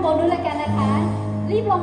างบนนู้นเลยกันนะคะ รีบลง